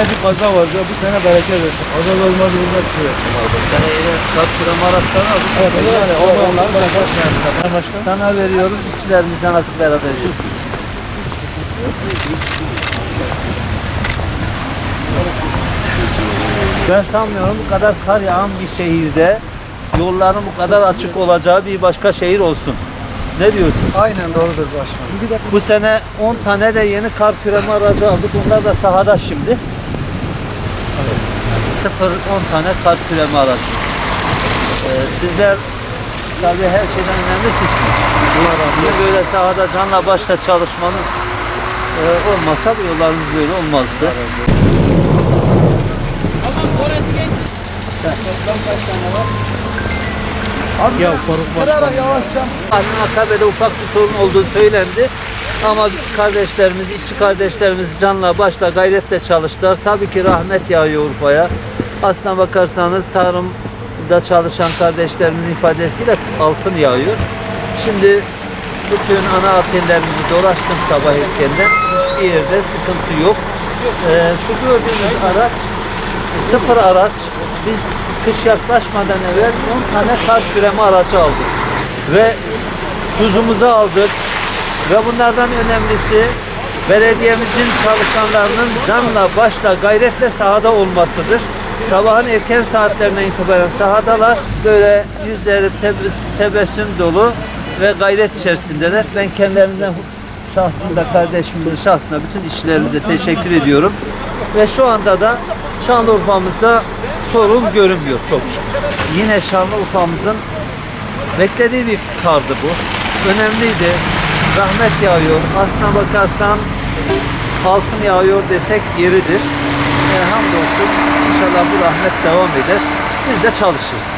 sene bir kaza vardı. Bu sene bereket versin. Kaza olmadı bunlar bir şey yapsın abi. Sene yine kart kırama araçları aldık. Evet, yani o onları bereket versin. Başka? Sana veriyoruz, işçilerimizden artık beraber yiyoruz. Ben sanmıyorum bu kadar kar yağan bir şehirde yolların bu kadar açık olacağı bir başka şehir olsun. Ne diyorsun? Aynen doğrudur başkanım. Bu sene 10 tane de yeni kar küreme aracı aldık. Onlar da sahada şimdi. Sıfır 10 tane kar küreme aracı. Ee, sizler tabii her şeyden önemli sizsiniz. Sizin böyle sahada canla başla çalışmanız e, olmasa bu yollarımız böyle olmazdı. Abi ya Faruk Başkan. yavaşça. Akabe'de ufak bir sorun olduğu söylendi. Ama kardeşlerimiz, işçi kardeşlerimiz canla başla gayretle çalıştılar. Tabii ki rahmet yağıyor Urfa'ya. Aslına bakarsanız tarımda çalışan kardeşlerimizin ifadesiyle altın yağıyor. Şimdi bütün ana arterlerimizi dolaştım sabah erkenden. Hiçbir yerde sıkıntı yok. Ee, şu gördüğünüz araç sıfır araç. Biz kış yaklaşmadan evvel 10 tane kar küreme aracı aldık. Ve tuzumuzu aldık. Ve bunlardan önemlisi belediyemizin çalışanlarının canla başla gayretle sahada olmasıdır. Sabahın erken saatlerine itibaren sahadalar. Böyle yüzleri tebessüm, dolu ve gayret içerisindeler. Ben kendilerinden şahsında kardeşimizin şahsına bütün işçilerimize teşekkür ediyorum. Ve şu anda da Şanlıurfa'mızda sorun görünmüyor çok şükür. Yine Şanlıurfa'mızın beklediği bir kardı bu. Önemliydi. Rahmet yağıyor. Aslına bakarsan altın yağıyor desek yeridir. E, hamdolsun. İnşallah bu rahmet devam eder. Biz de çalışırız.